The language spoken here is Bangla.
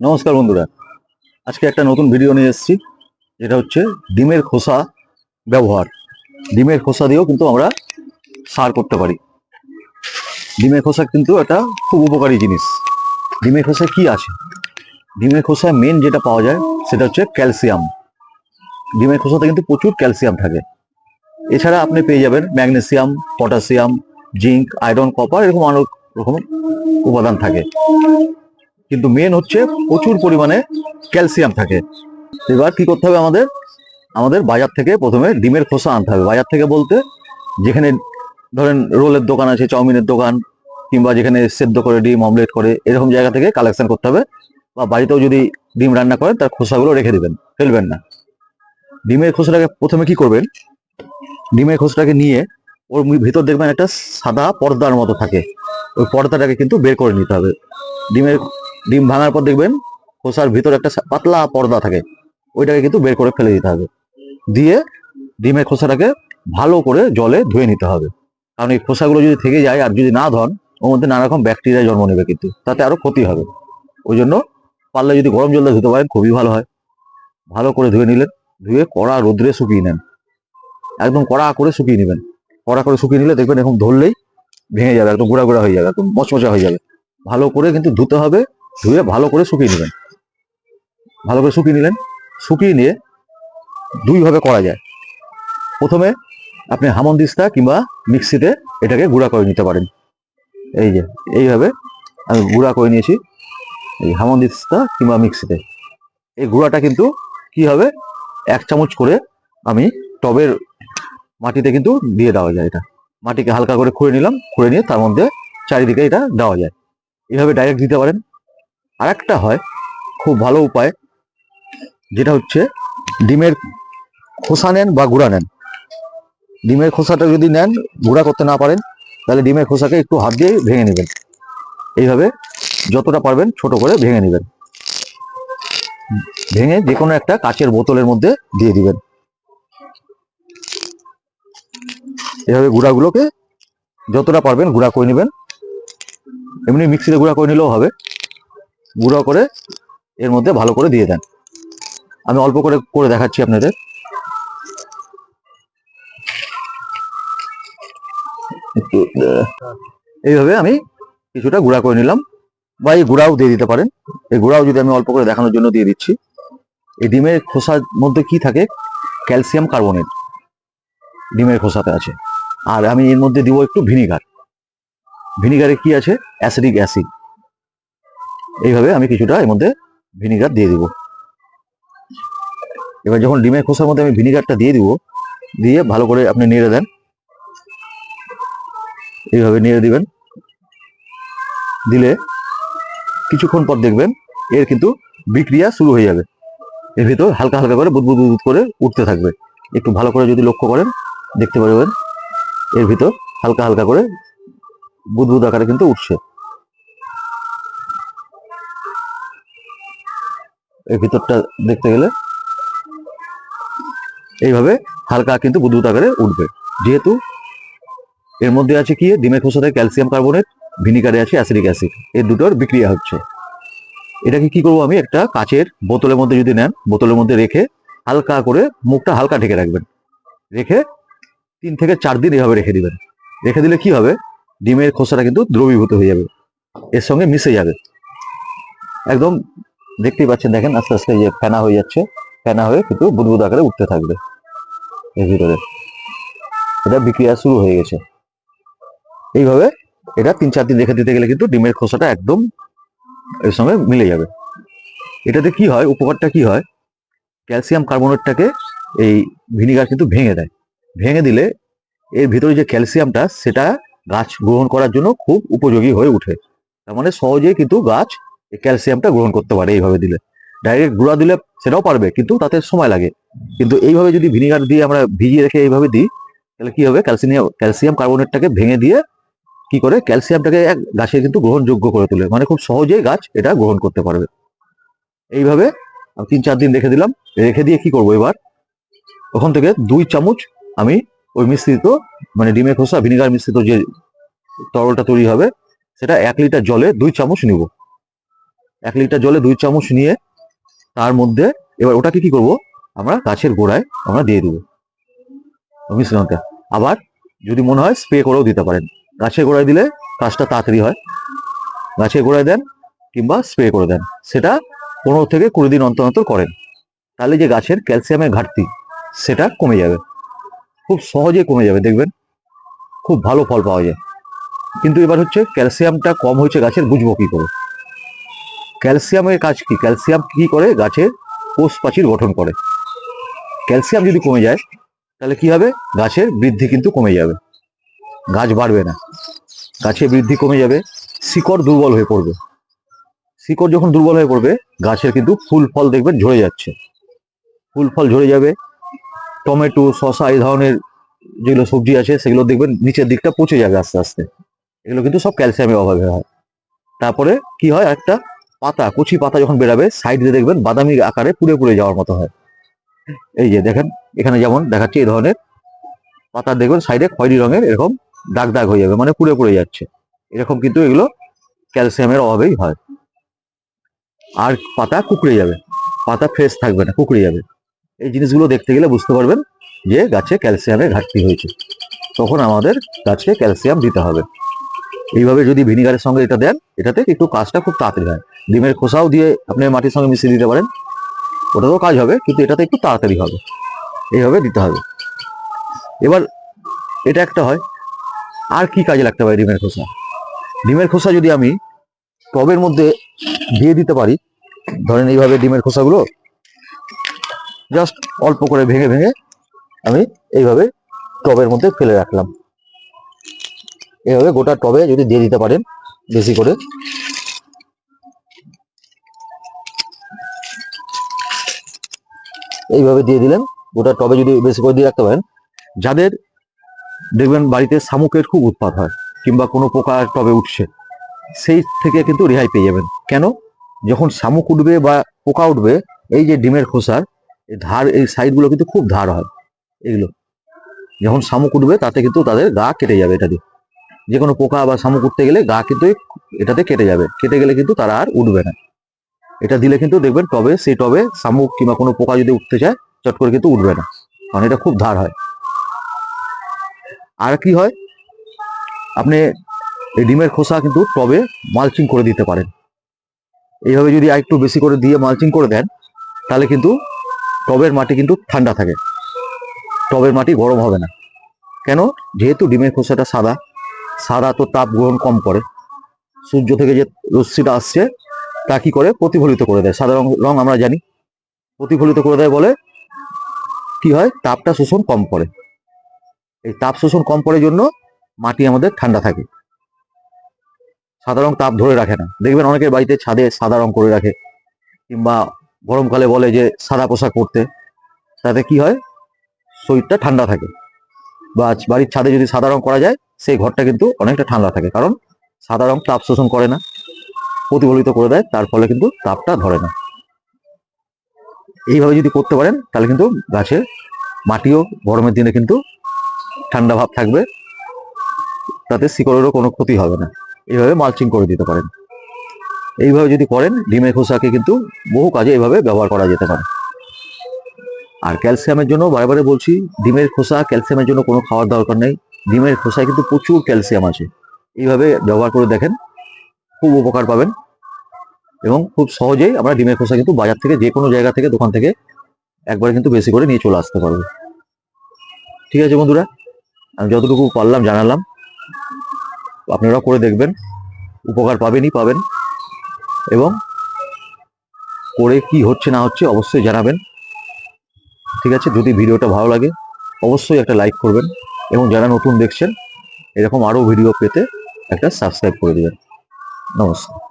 নমস্কার বন্ধুরা। আজকে একটা নতুন ভিডিও নিয়ে এসেছি। যেটা হচ্ছে ডিমের খোসা ব্যবহার। ডিমের খোসা দিয়েও কিন্তু আমরা সার করতে পারি। ডিমের খোসা কিন্তু একটা খুব উপকারী জিনিস। ডিমের খোসায় কি আছে? ডিমের খোসায় মেন যেটা পাওয়া যায় সেটা হচ্ছে ক্যালসিয়াম ডিমের খোসাতে কিন্তু প্রচুর ক্যালসিয়াম থাকে। এছাড়া আপনি পেয়ে যাবেন magnesium potassium zinc iron copper এরকম অনেক রকম উপাদান থাকে। কিন্তু মেন হচ্ছে প্রচুর পরিমাণে ক্যালসিয়াম থাকে। এবার কি করতে হবে আমাদের? আমাদের বাজার থেকে প্রথমে ডিমের খোসা আনতে হবে। বাজার থেকে বলতে যেখানে ধরেন রোলের দোকান আছে, চাউমিনের দোকান, কিংবা যেখানে সেদ্ধ করে ডিম অমলেট করে, এরকম জায়গা থেকে কালেকশন করতে হবে। বা বাড়িতেও যদি ডিম রান্না করেন, তার খোসাগুলো রেখে দেবেন, ফেলবেন না। ডিমের খোসাটাকে প্রথমে কি করবেন? ডিমের খোসাটাকে নিয়ে ওর ভিতর দেখবেন একটা সাদা পর্দার মতো থাকে। ওই পর্দাটাকে কিন্তু বের করে নিতে হবে। ডিমের ডিম ভাঙার পর দেখবেন খোসার ভিতরে একটা পাতলা পর্দা থাকে। ওইটাকে কিন্তু বের করে ফেলে দিতে হবে। দিয়ে ডিমের খোসাটাকে ভালো করে জলে ধুয়ে নিতে হবে। কারণ এই খোসাগুলো যদি থেকে যায় আর যদি না ধন, ওর মধ্যে নানা রকম ব্যাকটেরিয়া জন্ম নেবে কিন্তু। তাতে আরও ক্ষতি হবে। ওই জন্য পারলে যদি গরম জল দিয়ে ধুতে পারেন, খুবই ভালো হয়। ভালো করে ধুয়ে নিলেন। ধুয়ে কড়া রোদ্রে শুকিয়ে নেন। একদম কড়া করে শুকিয়ে নেবেন। কড়া করে শুকিয়ে নিলে দেখবেন এরকম ধরলেই ভেঙে যাবে, একদম গুঁড়া গুঁড়া হয়ে যাবে, একদম মচমচা হয়ে যাবে। ভালো করে কিন্তু ধুতে হবে। ধুয়ে ভালো করে শুকিয়ে নেবেন। ভালো করে শুকিয়ে নিলেন। শুকিয়ে নিয়ে দুইভাবে করা যায়। প্রথমে আপনি হামনদিস্তা কিংবা মিক্সিতে এটাকে গুঁড়া করে নিতে পারেন। এই যে, এইভাবে আমি গুঁড়া করে নিয়েছি এই হামনদিস্তা কিংবা মিক্সিতে। এই গুঁড়াটা কিন্তু কি হবে? এক চামচ করে আমি টবের মাটিতে কিন্তু দিয়ে দেওয়া যায় এটা। মাটিকে হালকা করে খুঁড়ে নিলাম, খুঁড়ে নিয়ে তার মধ্যে চারিদিকে এটা দেওয়া যায়। এইভাবে ডাইরেক্ট দিতে পারেন। আর একটা হয়, খুব ভালো উপায়, যেটা হচ্ছে ডিমের খোসা নেন বা গুঁড়া নেন। ডিমের খোসাটা যদি নেন, গুঁড়া করতে না পারেন, তাহলে ডিমের খোসাকে একটু হাত দিয়ে ভেঙে নেবেন। এইভাবে যতটা পারবেন ছোট করে ভেঙে নেবেন। ভেঙে যে কোনো একটা কাচের বোতলের মধ্যে দিয়ে দিবেন। এভাবে গুঁড়াগুলোকে যতটা পারবেন গুঁড়া করে নেবেন। এমনি মিক্সিতে গুঁড়া করে নিলেও হবে। গুঁড়ো করে এর মধ্যে ভালো করে দিয়ে দেন। আমি অল্প করে করে দেখাচ্ছি আপনাদের। এইভাবে আমি কিছুটা গুঁড়া করে নিলাম বা এই গুঁড়াও দিয়ে দিতে পারেন। এই গুঁড়াও যদি আমি অল্প করে দেখানোর জন্য দিয়ে দিচ্ছি, এই ডিমের খোসার মধ্যে কি থাকে? ক্যালসিয়াম কার্বনেট ডিমের খোসাতে আছে। আর আমি এর মধ্যে দিব একটু ভিনিগার। ভিনিগারে কি আছে? Acidic acid. এইভাবে আমি কিছুটা এর মধ্যে ভিনিগার দিয়ে দিব। এবার যখন ডিমের খোসার মধ্যে আমি ভিনিগারটা দিয়ে দিব, দিয়ে ভালো করে আপনি নেড়ে দেন। এইভাবে নেড়ে দিবেন। দিলে কিছুক্ষণ পর দেখবেন এর কিন্তু বিক্রিয়া শুরু হয়ে যাবে। এর ভিতর হালকা হালকা করে বুদবুদ বুদবুদ করে উঠতে থাকবে। একটু ভালো করে যদি লক্ষ্য করেন, দেখতে পারবেন এর ভিতর হালকা হালকা করে বুদবুদ আকারে কিন্তু উঠছে। এর ভিতরটা দেখতে গেলে এইভাবে হালকা কিন্তু বুদবুদ আকারে উঠবে। যেহেতু এর মধ্যে আছে কি? ডিমের খোসাতে ক্যালসিয়াম কার্বনেট, ভিনিগারে আছে অ্যাসিডিক অ্যাসিড। এর দুটোর বিক্রিয়া হচ্ছে। এটাকে কি করব আমি? একটা কাচের বোতলের মধ্যে যদি নেন, বোতলের মধ্যে রেখে হালকা করে মুখটা হালকা ঢেকে রাখবেন। রেখে তিন থেকে চার দিন এভাবে রেখে দিবেন। রেখে দিলে কি হবে? ডিমের খোসাটা কিন্তু দ্রবীভূত হয়ে যাবে। এর সঙ্গে মিশে যাবে। একদম দেখতেই পাচ্ছেন, দেখেন, আস্তে আস্তে যে ফেনা হয়ে যাচ্ছে। ফেনা হয়ে কিন্তু বুদবুদ আকারে উঠতে থাকবে। এর ভিতরে। এটা বিক্রিয়া শুরু হয়ে গেছে। এইভাবে এটা তিন, চার দিন রেখে দিতে গেলে কিন্তু ডিমের খোসাটা একদম এর সঙ্গে মিলে যাবে। এটাতে কি হয়? উপকারটা কি হয়? ক্যালসিয়াম কার্বনেটটাকে এই ভিনিগার কিন্তু ভেঙে দেয়। ভেঙে দিলে এর ভিতরে যে ক্যালসিয়ামটা, সেটা গাছ গ্রহণ করার জন্য খুব উপযোগী হয়ে ওঠে। তার মানে সহজেই কিন্তু গাছ ক্যালসিয়ামটা গ্রহণ করতে পারে এইভাবে দিলে। ডাইরেক্ট গুঁড়া দিলে সেটাও পারবে, কিন্তু তাতে সময় লাগে। কিন্তু এইভাবে যদি ভিনিগার দিয়ে আমরা ভিজিয়ে রেখে এইভাবে দিই, তাহলে কি হবে? ক্যালসিয়াম ক্যালসিয়াম কার্বনেটটাকে ভেঙে দিয়ে কি করে? ক্যালসিয়ামটাকে এক গাছে কিন্তু গ্রহণযোগ্য করে তোলে। মানে খুব সহজেই গাছ এটা গ্রহণ করতে পারবে। এইভাবে আমি তিন চার দিন রেখে দিলাম। রেখে দিয়ে কি করব এবার? ওখান থেকে দুই চামচ আমি ওই মিশ্রিত মানে ডিমের খোসা, ভিনিগার মিশ্রিত যে তরলটা তৈরি হবে, সেটা এক লিটার জলে দুই চামচ নিব। এক লিটার জলে দুই চামচ নিয়ে তার মধ্যে এবার ওটাকে কি করব? আমরা গাছের গোড়ায় আমরা দিয়ে দেবো। মিশ্রণটা আবার যদি মনে হয় স্প্রে করেও দিতে পারেন। গাছের গোড়ায় দিলে কাজটা তাড়াতাড়ি হয়। গাছের গোড়ায় দেন কিংবা স্প্রে করে দেন। সেটা পনেরো থেকে কুড়ি দিন অন্তর অন্তর করেন। তাহলে যে গাছের ক্যালসিয়ামের ঘাটতি, সেটা কমে যাবে। খুব সহজে কমে যাবে, দেখবেন। খুব ভালো ফল পাওয়া যায়। কিন্তু এবার হচ্ছে ক্যালসিয়ামটা কম হয়েছে গাছের, বুঝব কী করে? ক্যালসিয়ামের কাজ কি? ক্যালসিয়াম কি করে? গাছের কোষ প্রাচীর গঠন করে। ক্যালসিয়াম যদি কমে যায়, তাহলে কি হবে? গাছের বৃদ্ধি কিন্তু কমে যাবে। গাছ বাড়বে না। গাছের বৃদ্ধি কমে যাবে, শিকড় দুর্বল হয়ে পড়বে। শিকড় যখন দুর্বল হয়ে পড়বে, গাছের কিন্তু ফুল ফল দেখবেন ঝরে যাচ্ছে। ফুল ফল ঝরে যাবে, টমেটো শশা এই ধরনের যেগুলো সবজি আছে, সেগুলো দেখবেন নিচের দিকটা পচে যাবে আস্তে আস্তে। এগুলো কিন্তু সব ক্যালসিয়ামের অভাবে হয়। তারপরে কি হয়? একটা পাতা, কচি পাতা যখন বেরাবে সাইড দিয়ে দেখবেন বাদামি আকারে পুড়ে পুড়ে যাওয়ার মতো হয়। এই যে দেখেন, এখানে যেমন দেখাচ্ছে এই ধরনের পাতা দেখবেন সাইডে খয়েরি রঙের এরকম দাগ দাগ হয়ে যাবে মানে পুড়ে পুড়ে যাচ্ছে। এরকম কিন্তু এগুলো ক্যালসিয়ামের অভাবেই হয়। আর পাতা কুকড়ে যাবে, পাতা ফ্রেশ থাকবে না, কুকড়ে যাবে। এই জিনিসগুলো দেখতে গেলে বুঝতে পারবেন যে গাছে ক্যালসিয়ামের ঘাটতি হয়েছে। তখন আমাদের গাছকে ক্যালসিয়াম দিতে হবে। এইভাবে যদি ভিনিগারের সঙ্গে এটা দেন, এটাতে একটু কাজটা খুব তাড়াতাড়ি হয়। ডিমের খোসাও দিয়ে আপনি মাটির সঙ্গে মিশিয়ে দিতে পারেন। ওটাতেও কাজ হবে, কিন্তু এটাতে একটু তাড়াতাড়ি হবে। এইভাবে দিতে হবে। এবার এটা একটা হয়, আর কি কাজে লাগতে পারে ডিমের খোসা? ডিমের খোসা যদি আমি টবের মধ্যে দিয়ে দিতে পারি, ধরেন এইভাবে ডিমের খোসাগুলো জাস্ট অল্প করে ভেঙে ভেঙে আমি এইভাবে টবের মধ্যে ফেলে রাখলাম। এইভাবে গোটা টবে যদি দিয়ে দিতে পারেন, বেশি করে। এইভাবে দিয়ে দিলেন। গোটা টবে যদি বেশি করে দিয়ে রাখতে পারেন, যাদের দেখবেন বাড়িতে শামুকের খুব উৎপাত হয় কিংবা কোনো পোকা টবে উঠছে, সেই থেকে কিন্তু রেহাই পেয়ে যাবেন। কেন? যখন শামুক উঠবে বা পোকা উঠবে, এই যে ডিমের খোসার এই ধার, এই সাইডগুলো কিন্তু খুব ধার হয়। এগুলো যখন শামুক উঠবে, তাতে কিন্তু তাদের গা কেটে যাবে এটা দিয়ে। যে কোনো পোকা বা শামুক উঠতে গেলে গা কিন্তু এটাতে কেটে যাবে। কেটে গেলে কিন্তু তারা আর উঠবে না। এটা দিলে কিন্তু দেখবেন টবে, সেই টবে শামুক কিংবা কোনো পোকা যদি উঠতে চায় চট করে কিন্তু উঠবে না। কারণ এটা খুব ধার হয়। আর কি হয়? আপনি এই ডিমের খোসা কিন্তু টবে মালচিং করে দিতে পারেন। এইভাবে যদি আরেকটু বেশি করে দিয়ে মালচিং করে দেন, তাহলে কিন্তু টবের মাটি কিন্তু ঠান্ডা থাকে। টবের মাটি গরম হবে না। কেন? যেহেতু ডিমের খোসাটা সাদা সাদা তো তাপ গ্রহণ কম করে। সূর্য থেকে যে রশ্মিটা আসছে তা কি করে? প্রতিফলিত করে দেয়। সাদা রং আমরা জানি। প্রতিফলিত করে দেয় বলে কি হয়? তাপটা শোষণ কম করে। এই তাপ শোষণ কম করার জন্য মাটি আমাদের ঠান্ডা থাকে। সাদা রং তাপ ধরে রাখে না। দেখবেন অনেকের বাড়িতে ছাদে সাদা রং করে রাখে। কিংবা গরমকালে বলে যে সাদা পোশাক পরতে। তাতে কি হয়? শরীরটা ঠান্ডা থাকে। বা বাড়ির ছাদে যদি সাদা রং করা যায় সেই ঘরটা কিন্তু অনেকটা ঠান্ডা থাকে। কারণ সাদা রং তাপ শোষণ করে না। প্রতিফলিত করে দেয়, তার ফলে কিন্তু তাপটা ধরে না। এইভাবে যদি করতে পারেন, তাহলে কিন্তু গাছের মাটিও গরমের দিনে কিন্তু ঠান্ডা ভাব থাকবে। তাতে শিকড়েরও কোনো ক্ষতি হবে না। এইভাবে মালচিং করে দিতে পারেন। এইভাবে যদি করেন, ডিমের খোসাকে কিন্তু বহু কাজে এইভাবে ব্যবহার করা যেতে পারে। আর ক্যালসিয়ামের জন্য বারে বারে বলছি, ডিমের খোসা ক্যালসিয়ামের জন্য কোনো খাওয়ার দরকার নেই। ডিমের খোসায় কিন্তু প্রচুর ক্যালসিয়াম আছে। এইভাবে ব্যবহার করে দেখেন, খুব উপকার পাবেন। এবং খুব সহজেই আমরা ডিমের খোসা কিন্তু বাজার থেকে যে কোনো জায়গা থেকে, দোকান থেকে একবারে কিন্তু বেশি করে নিয়ে চলে আসতে পারব। ঠিক আছে বন্ধুরা, আমি যতটুকু পারলাম জানালাম। আপনারা করে দেখবেন, উপকার পাবেনই পাবেন এবং করে কি হচ্ছে না হচ্ছে অবশ্যই জানাবেন। ঠিক আছে, যদি ভিডিওটা ভালো লাগে অবশ্যই একটা লাইক করবেন এবং যারা নতুন দেখছেন, এরকম আরও ভিডিও পেতে একটা সাবস্ক্রাইব করে দেবেন। নমস্কার।